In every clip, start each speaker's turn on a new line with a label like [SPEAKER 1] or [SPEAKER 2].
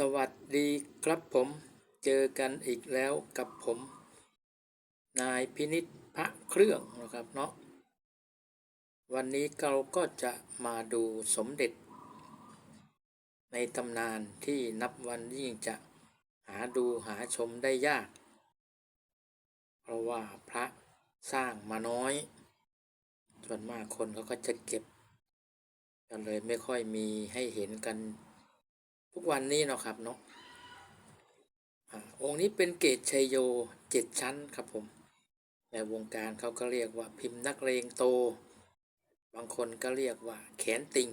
[SPEAKER 1] สวัสดีครับผมเจอกันอีกแล้วกับผม นายพินิษพระเครื่องนะครับเนาะวันนี้เราก็จะมาดูสมเด็จ ในตำนานที่นับวันยิ่งจะหาดูหาชมได้ยาก เพราะว่าพระสร้างมาน้อย ส่วนมากคนเขาก็จะเก็บก็เลยไม่ค่อยมีให้เห็นกัน ทุกวันนี้เนาะครับเนาะอองค์นี้เป็นเกตชัยโยเจ็ดชั้นครับผมในวงการเขาก็เรียกว่าพิมพ์นักเลงโต บางคนก็เรียกว่าแขนติง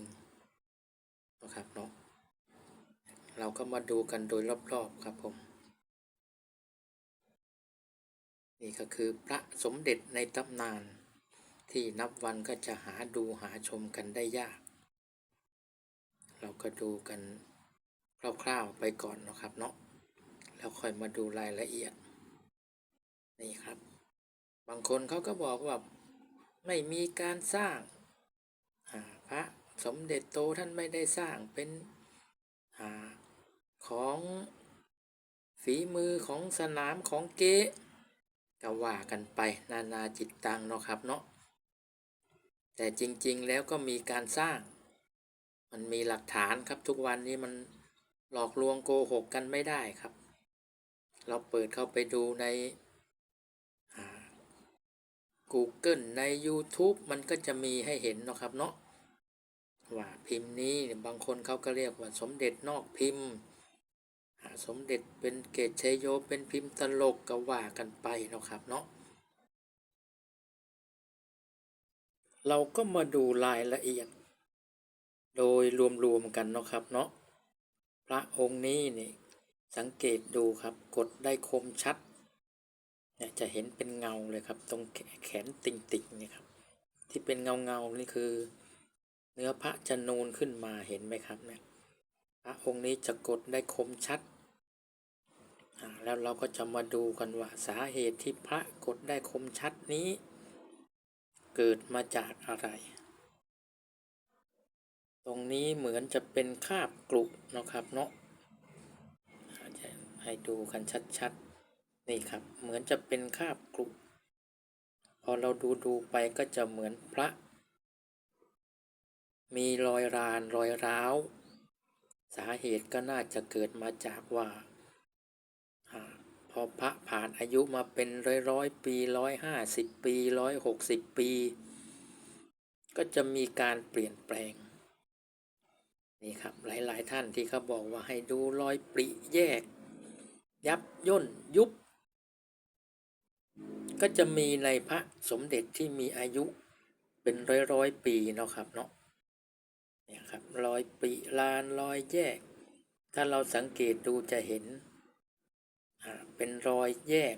[SPEAKER 1] นะครับเนาะเราก็มาดูกันโดยรอบๆครับผม นี่ก็คือพระสมเด็จในตำนาน ที่นับวันก็จะหาดูหาชมกันได้ยาก เราก็ดูกัน คร่าวๆไปก่อนนะครับเนาะแล้วค่อยมาดูรายละเอียด นี่ครับ บางคนเขาก็บอกว่าไม่มีการสร้างาพระสมเด็จโตท่านไม่ได้สร้างเป็นอของฝีมือของสนามของเก๊ก็ว่ากันไปนานาจิตตังเนาะครับเนาะแต่จริงๆแล้วก็มีการสร้าง มันมีหลักฐานครับทุกวันนี้มัน หลอกลวงโกหกกันไม่ได้ครับ เราเปิดเข้าไปดูใน Google ใน YouTube มันก็จะมีให้เห็นเนาะครับเนาะว่าพิมพ์นี้บางคนเขาก็เรียกว่าสมเด็จนอกพิมพ์ สมเด็จเป็นเกตชัยโยเป็นพิมพ์ตลกก็ว่ากันไปเนาะครับเนาะเราก็มาดูรายละเอียด โดยรวมๆกันเนาะครับเนาะ พระองค์นี้นี่สังเกตดูครับกดได้คมชัดเนี่ยจะเห็นเป็นเงาเลยครับ ตรงแขนติ่งๆนี่ครับ ที่เป็นเงาเงาๆนี่คือ เนื้อพระจะนูนขึ้นมาเห็นไหมครับเนี่ยพระองค์นี้จะกดได้คมชัดแล้วเราก็จะมาดูกันว่าสาเหตุที่พระกดได้คมชัดนี้ เกิดมาจากอะไร ตรงนี้เหมือนจะเป็นคาบกรุนะครับเนาะจะให้ดูกันชัดๆ นี่ครับ เหมือนจะเป็นคาบกรุพอเราดูดูไปก็จะเหมือนพระ มีรอยรานรอยร้าว สาเหตุก็น่าจะเกิดมาจากว่าอาพอพระผ่านอายุมาเป็นร้อยร้อยปีร้อยห้าสิบปีร้อยหกสิบปี ก็จะมีการเปลี่ยนแปลง นี่ครับหลายๆท่านที่เขาบอกว่าให้ดูรอยปริแยก ยับย่นยุบ ก็จะมีในพระสมเด็จที่มีอายุเป็นร้อยร้อยปีเนาะครับเนาะเนี่ยครับรอยปริลานรอยแยก ถ้าเราสังเกตดูจะเห็นเป็นรอยแยก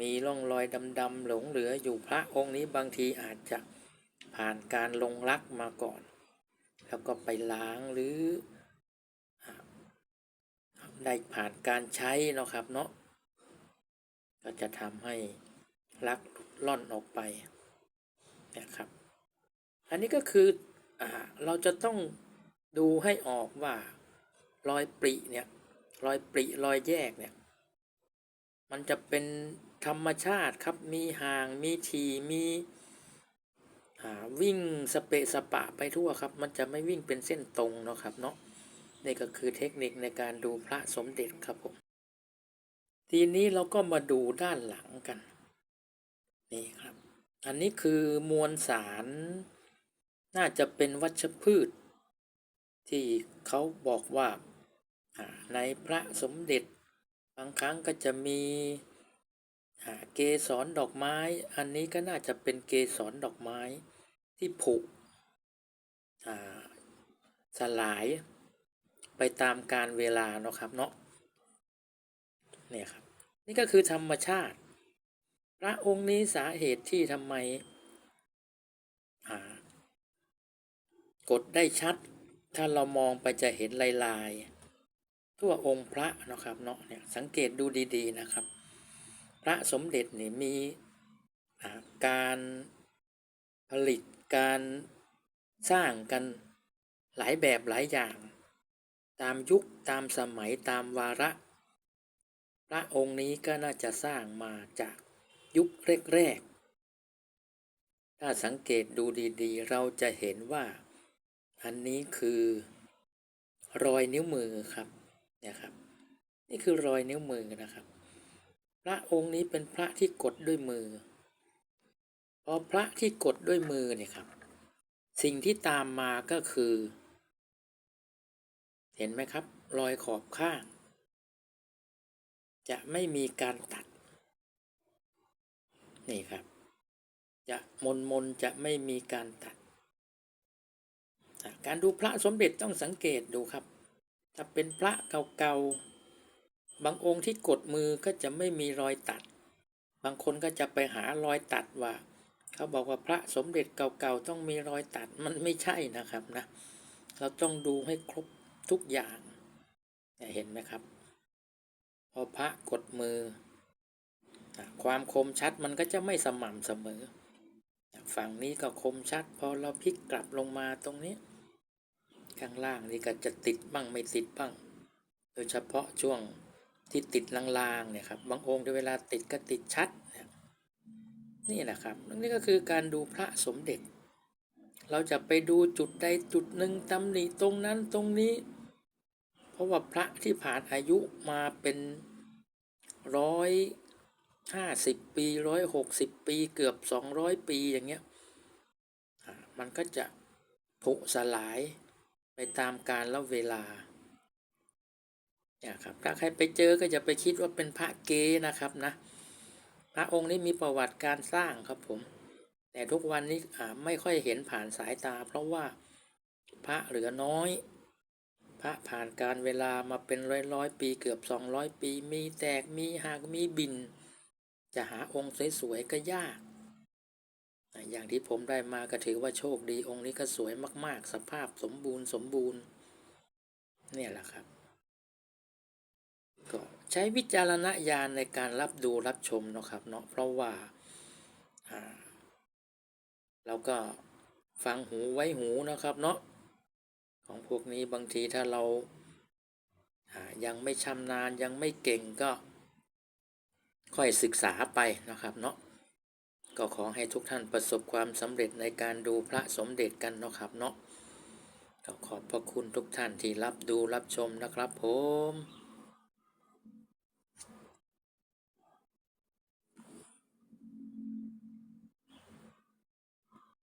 [SPEAKER 1] มีร่องรอยดำๆหลงเหลืออยู่พระองค์นี้บางทีอาจจะผ่านการลงรักมาก่อน แล้วก็ไปล้างหรือได้ผ่านการใช้เนาะครับเนาะก็จะทำให้ลักล่อนออกไปนะครับ อันนี้ก็คืออเราจะต้องดูให้ออกว่ารอยปริเนี่ยรอยปริรอยแยกเนี่ยมันจะเป็นธรรมชาติครับมีห่างมีทีมี วิ่งสเปะสปะไปทั่วครับ มันจะไม่วิ่งเป็นเส้นตรงเนาะครับเนาะนี่ก็คือเทคนิคในการดูพระสมเด็จครับผม ทีนี้เราก็มาดูด้านหลังกัน นี่ครับ อันนี้คือมวลสาร น่าจะเป็นวัชพืช ที่เขาบอกว่าในพระสมเด็จ บางครั้งก็จะมีเกสรดอกไม้ อันนี้ก็น่าจะเป็นเกสรดอกไม้ ที่ผุอ่าสลายไปตามการเวลาเนาะครับเนาะเนี่ยครับ นี่ก็คือธรรมชาติ พระองค์นี้สาเหตุที่ทำไมอ่ากดได้ชัด ถ้าเรามองไปจะเห็นลายลายๆทั่วองค์พระนะครับเนาะเนี่ยสังเกตดูดีๆนะครับ พระสมเด็จนี่มีการผลิต การสร้างกันหลายแบบหลายอย่าง ตามยุคตามสมัยตามวาระ พระองค์นี้ก็น่าจะสร้างมาจากยุคแรกๆถ้าสังเกตดูดีๆ เราจะเห็นว่า อันนี้คือรอยนิ้วมือครับเนี่ยครับ นี่คือรอยนิ้วมือนะครับ พระองค์นี้เป็นพระที่กดด้วยมือ พอพระที่กดด้วยมือเนี่ยครับ สิ่งที่ตามมาก็คือ เห็นไหมครับ รอยขอบข้าง จะไม่มีการตัด นี่ครับ จะมนมนๆจะไม่มีการตัด การดูพระสมเด็จต้องสังเกตดูครับ ถ้าเป็นพระเก่าๆ บางองค์ที่กดมือก็จะไม่มีรอยตัด บางคนก็จะไปหารอยตัดว่า เขาบอกว่าพระสมเด็จเก่าๆต้องมีรอยตัดมันไม่ใช่นะครับนะ เราต้องดูให้ครบทุกอย่างเห็นไหมครับ พอพระกดมือ ความคมชัดมันก็จะไม่สม่ำเสมอ ฝั่งนี้ก็คมชัด พอเราพลิกกลับลงมาตรงนี้ ข้างล่างนี่ก็จะติดบ้างไม่ติดบ้าง โดยเฉพาะช่วงที่ติดลางๆเนี่ยครับบางองค์ในเวลาติดก็ติดชัด นี่แหละครับนี่ก็คือการดูพระสมเด็จ เราจะไปดูจุดใดจุดหนึ่งตำหนิตรงนั้นตรงนี้ เพราะว่าพระที่ผ่านอายุมาเป็นร้อยห้าสิบปีร้อยหกสิบปีเกือบสองร้อยปีอย่างเงี้ยมันก็จะผุสลายไปตามกาลและเวลาเนี่ยครับถ้าใครไปเจอก็จะไปคิดว่าเป็นพระเกนะครับนะ ระองค์นี้มีประวัติการสร้างครับผม แต่ทุกวันนี้ไม่ค่อยเห็นผ่านสายตา เพราะว่าพระเหลือน้อย พระผ่านการเวลามาเป็นร้อยร้อยปีเกือบสองร้อยปี มีแตกมีหักมีบิน จะหาองค์สวยๆก็ยากอะอย่างที่ผมได้มาก็ถือว่าโชคดีองค์นี้ก็สวยมาก ๆ สภาพสมบูรณ์สมบูรณ์ เนี่ยแหละครับ ก็ใช้วิจารณญาณในการรับดูรับชมเนาะครับเนาะเพราะว่าเราก็ฟังหูไว้หูนะครับเนาะของพวกนี้บางทีถ้าเราายังไม่ชำนาญยังไม่เก่งก็ ค่อยศึกษาไปนะครับเนาะก็ขอให้ทุกท่านประสบความสำเร็จในการดูพระสมเด็จกันนะครับเนาะขอบพระคุณทุกท่านที่รับดูรับชมนะครับผม